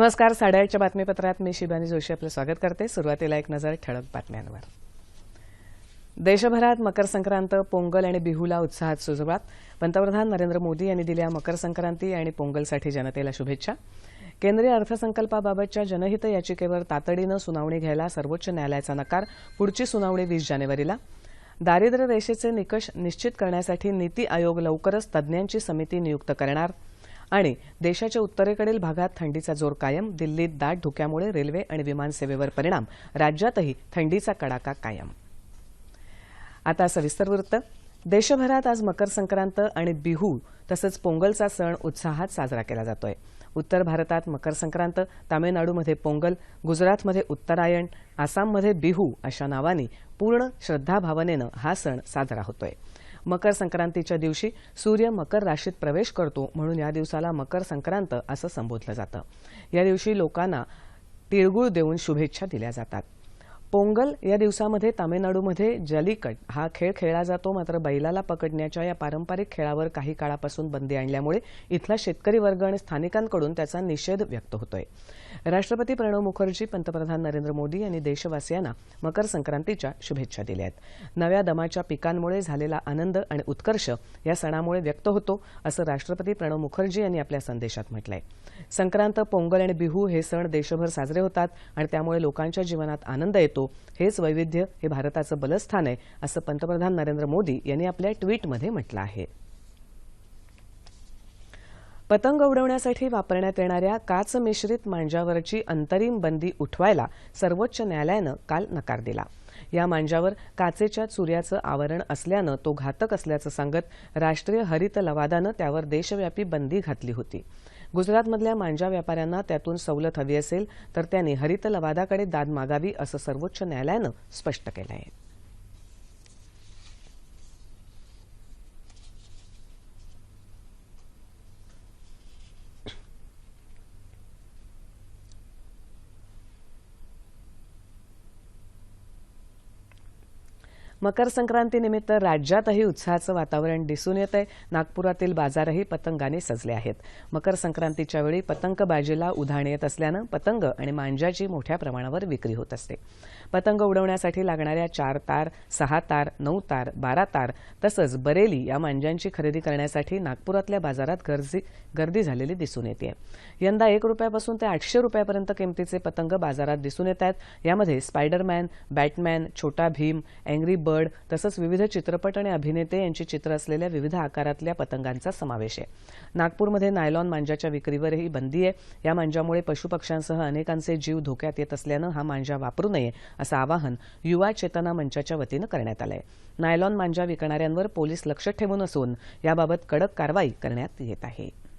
नमस्कार साडेआठच्या बातमीपत्रात मी शिबानी जोशी आपलं स्वागत करते. सुरुवातीला एक नजर ठळक बातम्यांवर. देशभरात मकर संक्रांत पोंगल आणि बिहूला उत्साहात सुजवात पंतप्रधान नरेंद्र मोदी यांनी दिल्या मकर संक्रांती आणि पोंगलसाठी जनतेला शुभेच्छा. केंद्रीय अर्थसंकल्पाबाबतच्या जनहित याचिकेवर तातडीनं सुनावणी घ्यायला सर्वोच्च न्यायालयाचा नकार पुढची सुनावणी वीस जानेवारीला. दारिद्र्य रेषेचे निकष निश्चित करण्यासाठी नीती आयोग लवकरच तज्ज्ञांची समिती नियुक्त करणार. आणि देशाच्या उत्तरेकडील भागात थंडीचा जोर कायम दिल्लीत दाट धुक्यामुळे रेल्वे आणि विमानसेवेवर परिणाम राज्यातही थंडीचा कडाका कायम. आता सविस्तर वृत्त. देशभरात आज मकर संक्रांत आणि बिहू तसंच पोंगलचा सण उत्साहात साजरा केला जातोय. उत्तर भारतात मकर संक्रांत तामिळनाडूमध्ये पोंगल गुजरातमध्ये उत्तरायण आसाममध्ये बिहू अशा नावानी पूर्ण श्रद्धाभावनेनं हा सण साजरा होतोय. मकर संक्रांतीच्या दिवशी सूर्य मकर राशीत प्रवेश करतो. म्हणून या दिवसाला मकर संक्रांत असं संबोधलं जातं. या दिवशी लोकांना तिळगुळ देऊन शुभेच्छा दिल्या जातात. पोंगल या दिवसामध्ये तामिळनाडूमध्ये जलीकट. हा खेळ खेळला जातो मात्र बैलाला पकडण्याच्या या पारंपरिक खेळावर काही काळापासून बंदी आणल्यामुळे इथला शेतकरी वर्ग आणि स्थानिकांकडून त्याचा निषेध व्यक्त होतोय. राष्ट्रपती प्रणव मुखर्जी पंतप्रधान नरेंद्र मोदी यांनी देशवासियांना मकर संक्रांतीच्या शुभेच्छा दिल्या आहेत. नव्या दमाच्या पिकांमुळे झालेला आनंद आणि उत्कर्ष या सणामुळे व्यक्त होतो असं राष्ट्रपती प्रणव मुखर्जी यांनी आपल्या संदेशात म्हटलंय. संक्रांत पोंगल आणि बिहू हे सण देशभर साजरे होतात आणि त्यामुळे लोकांच्या जीवनात आनंद येतो. हेच वैविध्य हे भारताचं बलस्थान आहे असं पंतप्रधान नरेंद्र मोदी यांनी आपल्या ट्विटमध्ये म्हटलं आहे. पतंग उडवण्यासाठी वापरण्यात येणाऱ्या काच मिश्रित मांजावरची अंतरिम बंदी उठवायला सर्वोच्च न्यायालयानं काल नकार दिला. या मांजावर काचेच्या चुऱ्याचं आवरण असल्यानं तो घातक असल्याचं सांगत राष्ट्रीय हरित लवादानं त्यावर देशव्यापी बंदी घातली होती. गुजरातमधल्या मांजा व्यापाऱ्यांना त्यातून सवलत हवी असेल तर त्यांनी हरित लवादाकडे दाद मागावी असं सर्वोच्च न्यायालयानं स्पष्ट केलं आहे. मकर संक्रांतीनिमित्त राज्यातही उत्साहाचं वातावरण दिसून येत आहे नागपुरातील बाजारही पतंगाने सजले आहेत. मकर संक्रांतीच्या वेळी पतंगबाजीला उधाण येत असल्यानं पतंग आणि मांजाची मोठ्या प्रमाणावर विक्री होत असते. पतंग उडवण्यासाठी लागणाऱ्या चार तार सहा तार नऊ तार बारा तार तसंच बरेली या मांजांची खरेदी करण्यासाठी नागपुरातल्या बाजारात गर्दी गर्दी झालेली दिसून येते यंदा एक रुपयापासून ते आठशे रुपयापर्यंत किमतीचे पतंग बाजारात दिसून येत आहेत. यामध्ये स्पायडरमॅन बॅटमॅन छोटा भीम अँग्री बर्ड तसंच विविध चित्रपट आणि अभिनेते यांची चित्र असलेल्या विविध आकारातल्या पतंगांचा समावेश आहे. नागपूरमध्ये नायलॉन मांजाच्या विक्रीवरही बंदी आहे. या मांजामुळे पशुपक्ष्यांसह अनेकांचे जीव धोक्यात येत असल्यानं हा मांजा वापरू नये असं आवाहन युवा चेतना मंचाच्या वतीनं करण्यात आलंय. नायलॉन मांजा विकणाऱ्यांवर पोलीस लक्ष ठेवून असून याबाबत कडक कारवाई करण्यात येत आहे.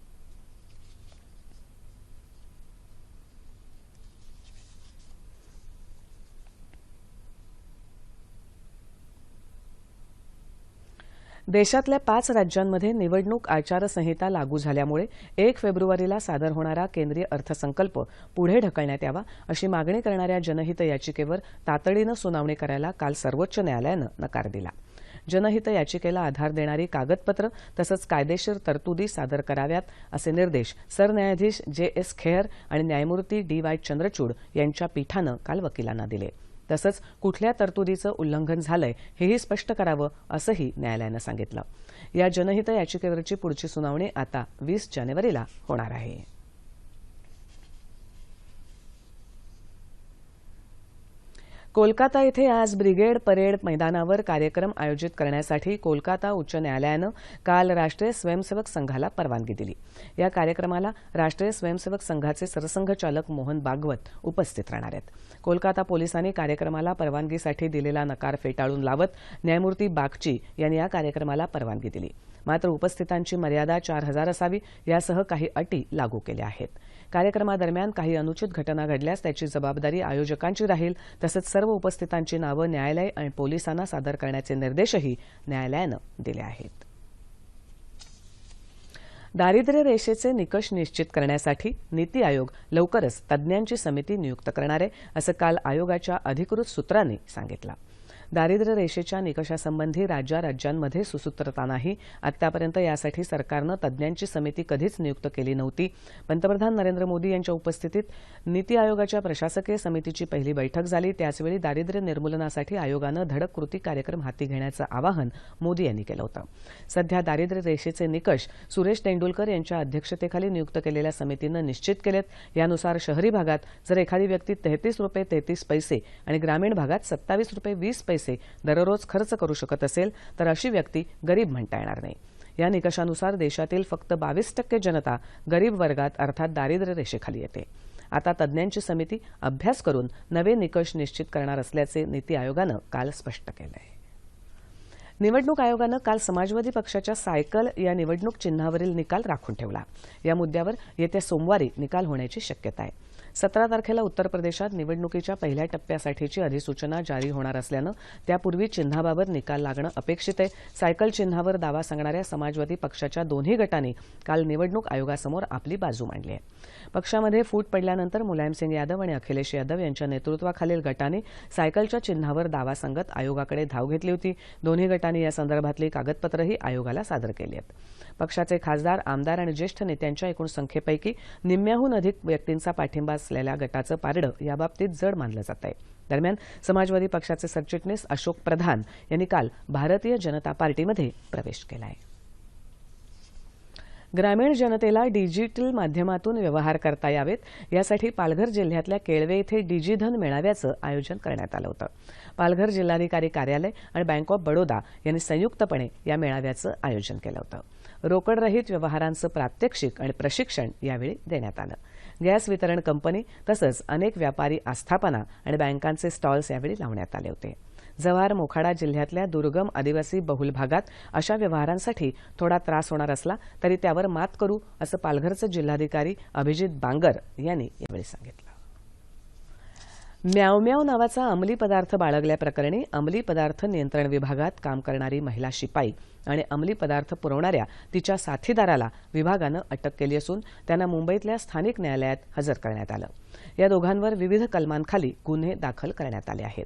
देशातल्या पाच राज्यांमध्ये निवडणूक आचारसंहिता लागू झाल्यामुळे एक फेब्रुवारीला सादर होणारा केंद्रीय अर्थसंकल्प पुढे ढकलण्यात यावा अशी मागणी करणाऱ्या जनहित याचिकेवर तातडीनं सुनावणी करायला काल सर्वोच्च न्यायालयानं नकार दिला. जनहित याचिकेला आधार देणारी कागदपत्र तसंच कायदेशीर तरतुदी सादर कराव्यात असे निर्देश सरन्यायाधीश जे एस खेअर आणि न्यायमूर्ती डी वाय चंद्रचूड यांच्या पीठानं काल वकिलांना दिले. तसंच कुठल्या तरतुदीचं उल्लंघन झालंय हेही स्पष्ट करावं असंही न्यायालयानं सांगितलं. या जनहित याचिकेवरची पुढची सुनावणी आता वीस जानेवारीला होणार आहे. कोलकाता इथे आज ब्रिगेड परेड मैदानावर कार्यक्रम आयोजित करण्यासाठी कोलकाता उच्च न्यायालयानं काल राष्ट्रीय स्वयंसेवक संघाला परवानगी दिली. या कार्यक्रमाला राष्ट्रीय स्वयंसेवक संघाचे सरसंघचालक मोहन भागवत उपस्थित राहणार आहेत. कोलकाता पोलिसांनी कार्यक्रमाला परवानगीसाठी दिलेला नकार फेटाळून लावत न्यायमूर्ती बागची यांनी या कार्यक्रमाला परवानगी दिली. मात्र उपस्थितांची मर्यादा चार हजार असावी यासह काही अटी लागू केल्या आहेत. कार्यक्रमादरम्यान काही अनुचित घटना घडल्यास त्याची जबाबदारी आयोजकांची राहील. तसंच सर्व उपस्थितांची नावं न्यायालय आणि पोलिसांना सादर करण्याचे निर्देशही न्यायालयानं दिले आहेत. दारिद्र्य रेषेचे निकष निश्चित करण्यासाठी नीती आयोग लवकरच तज्ज्ञांची समिती नियुक्त करणार आहे असं काल आयोगाच्या अधिकृत सूत्रांनी सांगितलं. दारिद्र्य रेषेच्या निकषासंबंधी राज्या राज्यांमध्ये सुसूत्रता नाही. आतापर्यंत यासाठी सरकारनं तज्ज्ञांची समिती कधीच नियुक्त केली नव्हती. पंतप्रधान नरेंद्र मोदी यांच्या उपस्थितीत नीती आयोगाच्या प्रशासकीय समितीची पहिली बैठक झाली. त्याचवेळी दारिद्र्य निर्मूलनासाठी आयोगानं धडक कृती कार्यक्रम हाती घेण्याचं आवाहन मोदी यांनी केलं होतं. सध्या दारिद्र्य रेषेचे निकष सुरेश तेंडुलकर यांच्या अध्यक्षतेखाली नियुक्त केलेल्या समितीनं निश्चित केलेत. यानुसार शहरी भागात जर एखादी व्यक्ती तेहतीस रुपये तेहतीस पैसे आणि ग्रामीण भागात सत्तावीस रुपये वीस पैसे दररोज खर्च करू शकत असेल तर अशी व्यक्ती गरीब म्हणता येणार नाही. या निकषानुसार देशातील फक्त बावीस टक्के जनता गरीब वर्गात अर्थात दारिद्र्य रेषेखाली येते. आता तज्ज्ञांची समिती अभ्यास करून नवे निकष निश्चित करणार असल्याचे नीती आयोगानं काल स्पष्ट केलं आहे निवडणूक आयोगानं काल समाजवादी पक्षाच्या सायकल या निवडणूक चिन्हावरील निकाल राखून ठेवला. या मुद्द्यावर येत्या सोमवारी निकाल होण्याची शक्यता आहे. सतरा तारखेला उत्तर प्रदेशात निवडणुकीच्या पहिल्या टप्प्यासाठीची अधिसूचना जारी होणार असल्यानं त्यापूर्वी चिन्हाबाबत निकाल लागणं अपेक्षित आहे. सायकल चिन्हावर दावा सांगणाऱ्या समाजवादी पक्षाच्या दोन्ही गटांनी काल निवडणूक आयोगासमोर आपली बाजू मांडली आहे. पक्षामध्ये फूट पडल्यानंतर मुलायमसिंग यादव आणि अखिलेश यादव यांच्या नेतृत्वाखालील गटाने सायकलच्या चिन्हावर दावा सांगत आयोगाकडे धाव घेतली होती. दोन्ही गटांनी या संदर्भातली कागदपत्रही आयोगाला सादर केली आहेत. पक्षाचे खासदार आमदार आणि ज्येष्ठ नेत्यांच्या एकूण संख्येपैकी निम्म्याहून अधिक व्यक्तींचा पाठिंबा असलेल्या गटाचं पारडं याबाबतीत जड मानलं जात आहे. दरम्यान समाजवादी पक्षाचे सरचिटणीस अशोक प्रधान यांनी काल भारतीय जनता पार्टीमध्ये प्रवेश केला आहे ग्रामीण जनतेला डिजिटल माध्यमातून व्यवहार करता यावेत. यासाठी पालघर जिल्ह्यातल्या केळवे इथे डिजिधन मेळाव्याचं आयोजन करण्यात आलं होतं. पालघर जिल्हाधिकारी कार्यालय आणि बँक ऑफ बडोदा यांनी संयुक्तपणे या मेळाव्याचं आयोजन केलं होतं. रोकडरहित व्यवहारांचं प्रात्यक्षिक आणि प्रशिक्षण यावेळी देण्यात आलं. गॅस वितरण कंपनी तसंच अनेक व्यापारी आस्थापना आणि बँकांचे स्टॉल्स यावेळी लावण्यात आले होते. जव्हार मोखाडा जिल्ह्यातल्या दुर्गम आदिवासी बहुल भागात अशा व्यवहारांसाठी थोडा त्रास होणार असला तरी त्यावर मात करू असं पालघरचे जिल्हाधिकारी अभिजित बांगर यांनी यावेळी सांगितलं. म्याव म्याव नावाचा अंमली पदार्थ बाळगल्याप्रकरणी अंमली पदार्थ नियंत्रण विभागात काम करणारी महिला शिपाई आणि अंमली पदार्थ पुरवणाऱ्या तिच्या साथीदाराला विभागानं अटक केली असून त्यांना मुंबईतल्या स्थानिक न्यायालयात हजर करण्यात आलं. या दोघांवर विविध कलमांखाली गुन्हे दाखल करण्यात आले आहेत.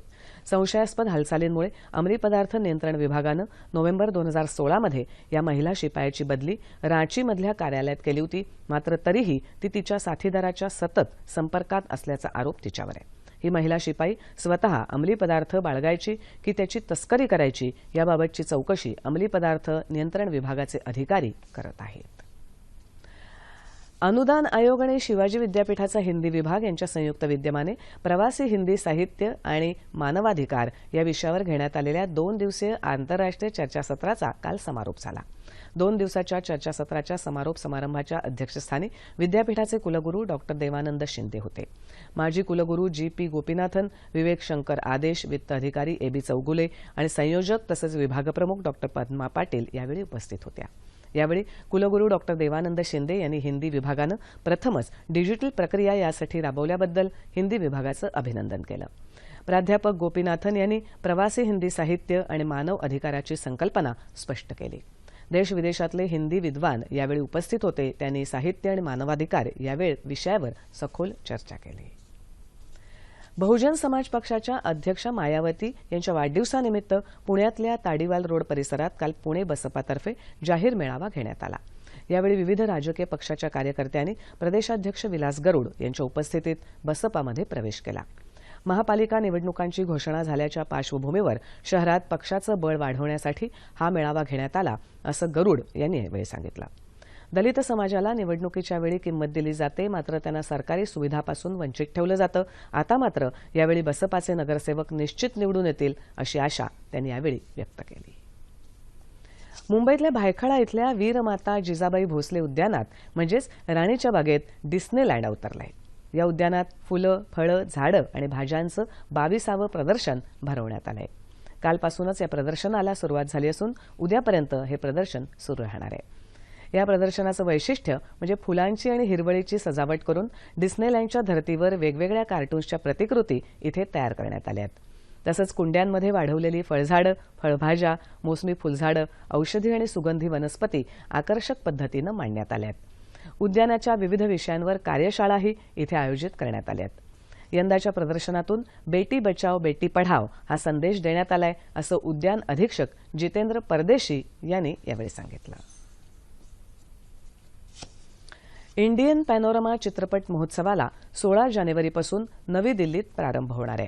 संशयास्पद हालचालींमुळे अंमली पदार्थ नियंत्रण विभागानं नोव्हेंबर दोन हजार सोळामध्ये या महिला शिपायाची बदली रांचीमधल्या कार्यालयात केली होती मात्र तरीही ती तिच्या साथीदाराच्या सतत संपर्कात असल्याचा आरोप तिच्यावर आहे. ही महिला शिपाई स्वतः अंमली पदार्थ बाळगायची की त्याची तस्करी करायची याबाबतची चौकशी अंमली पदार्थ नियंत्रण विभागाचे अधिकारी करत आहेत. अनुदान आयोग आणि शिवाजी विद्यापीठाचा हिंदी विभाग यांच्या संयुक्त विद्यमाने प्रवासी हिंदी साहित्य आणि मानवाधिकार या विषयावर घेण्यात आलेल्या दोन दिवसीय आंतरराष्ट्रीय चर्चासत्राचा काल समारोप झाला. दोन दिवसाच्या चर्चासत्राच्या समारोप समारंभाच्या अध्यक्षस्थानी विद्यापीठाचे कुलगुरू डॉक्टर देवानंद शिंदे होते. माजी कुलगुरू जी. पी. गोपीनाथन विवेक शंकर आदेश वित्त अधिकारी ए. बी. चौगुले आणि संयोजक तसंच विभागप्रमुख डॉक्टर पद्मा पाटील यावेळी उपस्थित होत्या. यावेळी कुलगुरू डॉक्टर देवानंद शिंदे यांनी हिंदी विभागानं प्रथमच डिजिटल प्रक्रिया यासाठी राबवल्याबद्दल हिंदी विभागाचं अभिनंदन केलं. प्राध्यापक गोपीनाथन यांनी प्रवासी हिंदी साहित्य आणि मानव अधिकाराची संकल्पना स्पष्ट केली. देश विदेशातले हिंदी विद्वान यावेळी उपस्थित होते. त्यांनी साहित्य आणि मानवाधिकार यावेळी विषयावर सखोल चर्चा केली. बहुजन समाज पक्षाच्या अध्यक्षा मायावती यांच्या वाढदिवसानिमित्त पुण्यातल्या ताडीवाल रोड परिसरात काल पुणे बसपातर्फे जाहीर मेळावा घेण्यात आला. यावेळी विविध राजकीय पक्षाच्या कार्यकर्त्यांनी प्रदेशाध्यक्ष विलास गरुड यांच्या उपस्थितीत बसपामध्ये प्रवेश केला. महापालिका निवडणुकांची घोषणा झाल्याच्या पार्श्वभूमीवर शहरात पक्षाचं बळ वाढवण्यासाठी हा मेळावा घेण्यात आला असं गरुड यांनी यावेळी सांगितलं. दलित समाजाला निवडणुकीच्या वेळी किंमत दिली जाते मात्र त्यांना सरकारी सुविधापासून वंचित ठेवलं जातं. आता मात्र यावेळी बसपाचे नगरसेवक निश्चित निवडून येतील अशी आशा त्यांनी यावेळी व्यक्त केली. मुंबईतल्या भायखळा इथल्या वीरमाता जिजाबाई भोसले उद्यानात म्हणजेच राणीच्या बागेत डिस्नेलँड अवतरलंय या उद्यानात फुलं फळं झाडं आणि भाज्यांचं बावीसावं प्रदर्शन भरवण्यात आलंय. कालपासूनच या प्रदर्शनाला सुरुवात झाली असून उद्यापर्यंत हे प्रदर्शन सुरू राहणार आहे. या प्रदर्शनाचं वैशिष्ट्य म्हणजे फुलांची आणि हिरवळीची सजावट करून डिस्नेलँडच्या धर्तीवर वेगवेगळ्या कार्टून्सच्या प्रतिकृती इथे तयार करण्यात आल्या आहेत. तसंच कुंड्यांमध्ये वाढवलेली फळझाडं फळभाज्या मोसमी फुलझाडं औषधी आणि सुगंधी वनस्पती आकर्षक पद्धतीनं मांडण्यात आल्या आहेत. उद्यानाच्या विविध विषयांवर कार्यशाळाही इथे आयोजित करण्यात आल्या आहेत. यंदाच्या प्रदर्शनातून बेटी बचाव बेटी पढाव हा संदेश देण्यात आलाय असं उद्यान अधीक्षक जितेंद्र परदेशी यांनी यावेळी सांगितलं. इंडियन पॅनोरमा चित्रपट महोत्सवाला सोळा जानेवारीपासून नवी दिल्लीत प्रारंभ होणार आहे.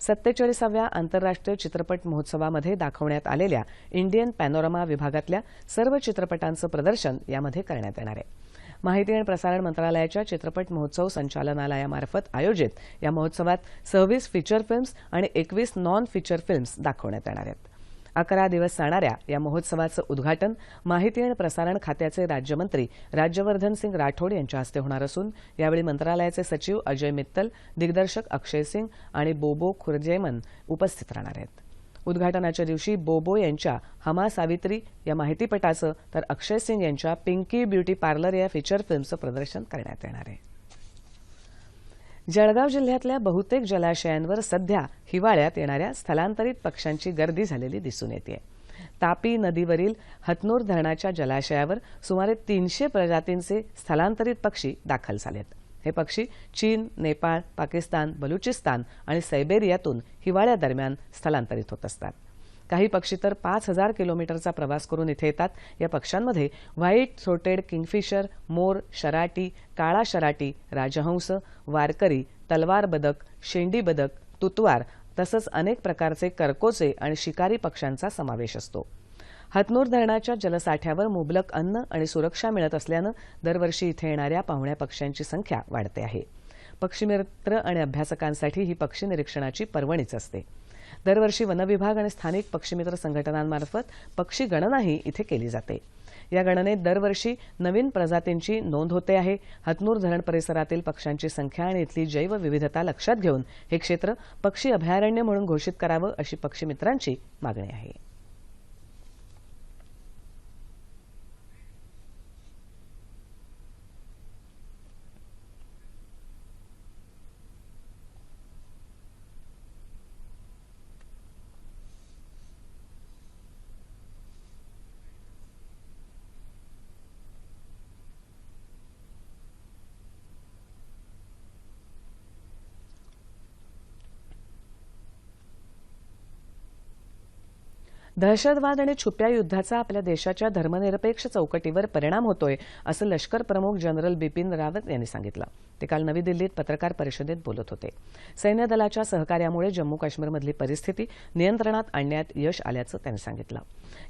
सत्तेचाळीसाव्या आंतरराष्ट्रीय चित्रपट महोत्सवामध्ये दाखवण्यात आलेल्या इंडियन पॅनोरमा विभागातल्या सर्व चित्रपटांचं प्रदर्शन यामध्ये करण्यात येणार आहे. माहिती आणि प्रसारण मंत्रालयाच्या चित्रपट महोत्सव संचालनालयामार्फत आयोजित या महोत्सवात सव्वीस फीचर फिल्म्स आणि एकवीस नॉन फीचर फिल्म्स दाखवण्यात येणार आहेत. अकरा दिवस चालणाऱ्या या महोत्सवाचं उद्घाटन माहिती आणि प्रसारण खात्याचे राज्यमंत्री राज्यवर्धन सिंग राठोड यांच्या हस्ते होणार असून यावेळी मंत्रालयाचे सचिव अजय मित्तल दिग्दर्शक अक्षय सिंग आणि बोबो खुर्जेमन उपस्थित राहणार आहेत. उद्घाटनाच्या दिवशी बोबो यांच्या हमा सावित्री या माहितीपटाचं तर अक्षय सिंग यांच्या पिंकी ब्युटी पार्लर या फीचर फिल्मचं प्रदर्शन करण्यात येणार आहे. जळगाव जिल्ह्यातल्या बहुतेक जलाशयांवर सध्या हिवाळ्यात येणाऱ्या स्थलांतरित पक्ष्यांची गर्दी झालेली दिसून येते तापी नदीवरील हतनूर धरणाच्या जलाशयावर सुमारे तीनशे प्रजातींचे स्थलांतरित पक्षी दाखल झालेत. हे पक्षी चीन नेपाळ पाकिस्तान बलुचिस्तान आणि सैबेरियातून हिवाळ्यादरम्यान स्थलांतरित होत असतात. काही पक्षी तर पाच हजार किलोमीटरचा प्रवास करून इथे येतात. या पक्ष्यांमध्ये व्हाईट थ्रोटेड किंगफिशर मोर शराटी काळा शराटी राजहंस वारकरी तलवार बदक शेंडी बदक तुतवार तसंच अनेक प्रकारचे करकोचे आणि शिकारी पक्ष्यांचा समावेश असतो. हतनूर धरणाच्या जलसाठ्यावर मुबलक अन्न आणि सुरक्षा मिळत असल्यानं दरवर्षी इथे येणाऱ्या पाहुण्या पक्ष्यांची संख्या वाढते आहे. पक्षीमित्र आणि अभ्यासकांसाठी ही पक्षी निरीक्षणाची पर्वणीच असते. दरवर्षी वनविभाग आणि स्थानिक पक्षीमित्र संघटनांमार्फत पक्षी गणनाही इथे केली जाते. या गणनेत दरवर्षी नवीन प्रजातींची नोंद होते आहे. हतनूर धरण परिसरातील पक्ष्यांची संख्या आणि इथली जैवविविधता लक्षात घेऊन हे क्षेत्र पक्षी अभयारण्य म्हणून घोषित करावं अशी पक्षीमित्रांची मागणी आहे. दहशतवाद आणि छुप्या युद्धाचा आपल्या देशाच्या धर्मनिरपेक्ष चौकटीवर परिणाम होतोय असं लष्कर प्रमुख जनरल बिपिन रावत यांनी सांगितलं. ते काल नवी दिल्लीत पत्रकार परिषदेत बोलत होते. सैन्य दलाच्या सहकार्यामुळे जम्मू काश्मीरमधली परिस्थिती नियंत्रणात आणण्यात यश आल्याचं त्यांनी सांगितलं.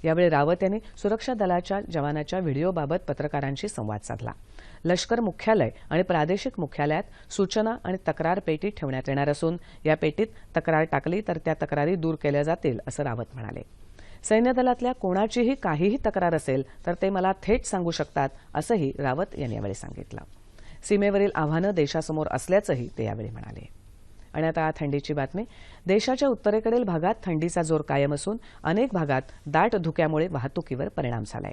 यावेळी रावत यांनी सुरक्षा दलाच्या जवानाच्या व्हिडिओबाबत पत्रकारांशी संवाद साधला. लष्कर मुख्यालय आणि प्रादेशिक मुख्यालयात सूचना आणि तक्रार पेटी ठेवण्यात येणार असून या पेटीत तक्रार टाकली तर त्या तक्रारी दूर केल्या जातील असं रावत म्हणाले. सैन्य दलातल्या कोणाचीही काहीही तक्रार असेल तर ते मला थेट सांगू शकतात असंही रावत यांनी यावेळी सांगितलं. सीमेवरील आव्हानं देशासमोर असल्याचंही ते यावेळी म्हणाले. आणि आता थंडीची बातमी. देशाच्या उत्तरेकडील भागात थंडीचा जोर कायम असून अनेक भागात दाट धुक्यामुळे वाहतुकीवर परिणाम झालाय.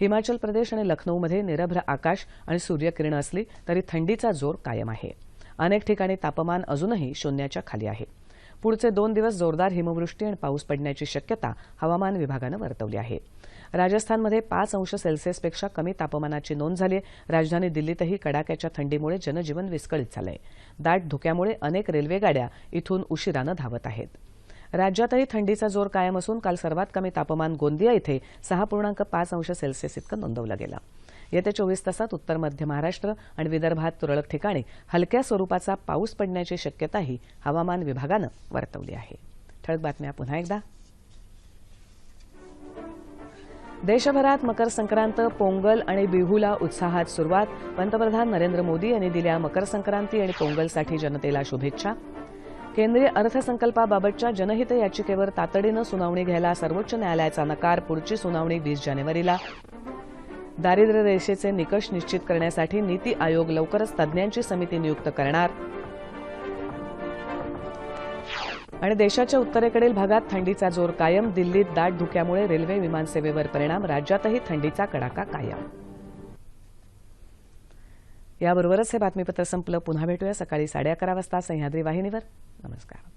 हिमाचल प्रदेश आणि लखनौमध्ये निरभ्र आकाश आणि सूर्यकिरणं असली तरी थंडीचा जोर कायम आहे. अनेक ठिकाणी तापमान अजूनही शून्याच्या खाली आहे. पुढचे दोन दिवस जोरदार हिमवृष्टी आणि पाऊस पडण्याची शक्यता हवामान विभागानं वर्तवली आहे. राजस्थानमध्ये पाच अंश सेल्सिअसपेक्षा कमी तापमानाची नोंद झाली आहे. राजधानी दिल्लीतही कडाक्याच्या थंडीमुळे जनजीवन विस्कळीत झालंय. दाट धुक्यामुळे अनेक रेल्वेगाड्या इथून उशिरानं धावत आहेत. राज्यातही थंडीचा जोर कायम असून काल सर्वात कमी तापमान गोंदिया इथे सहा पूर्णांक पाच अंश सेल्सिअस इतकं नोंदवलं गेलं. येत्या चोवीस तासात उत्तर मध्य महाराष्ट्र आणि विदर्भात तुरळक ठिकाणी हलक्या स्वरूपाचा पाऊस पडण्याची शक्यताही हवामान विभागानं वर्तवली आहे. ठळक बातम्या पुन्हा एकदा. देशभरात मकर संक्रांत पोंगल आणि बिहूला उत्साहात सुरुवात. पंतप्रधान नरेंद्र मोदी यांनी दिल्या मकर संक्रांती आणि पोंगलसाठी जनतेला शुभेच्छा. केंद्रीय अर्थसंकल्पाबाबतच्या जनहित याचिकेवर तातडीनं सुनावणी घ्यायला सर्वोच्च न्यायालयाचा नकार पुढची सुनावणी वीस जानेवारीला. दारिद्र्य रेषेचे निकष निश्चित करण्यासाठी नीती आयोग लवकरच तज्ज्ञांची समिती नियुक्त करणार. आणि देशाच्या उत्तरेकडील भागात थंडीचा जोर कायम दिल्लीत दाट धुक्यामुळे रेल्वे विमानसेवेवर परिणाम राज्यातही थंडीचा कडाका कायम. याबरोबरच हे बातमीपत्र संपलं. पुन्हा भेटूया सकाळी साडे अकरा वाजता सह्याद्री वाहिनीवर. नमस्कार.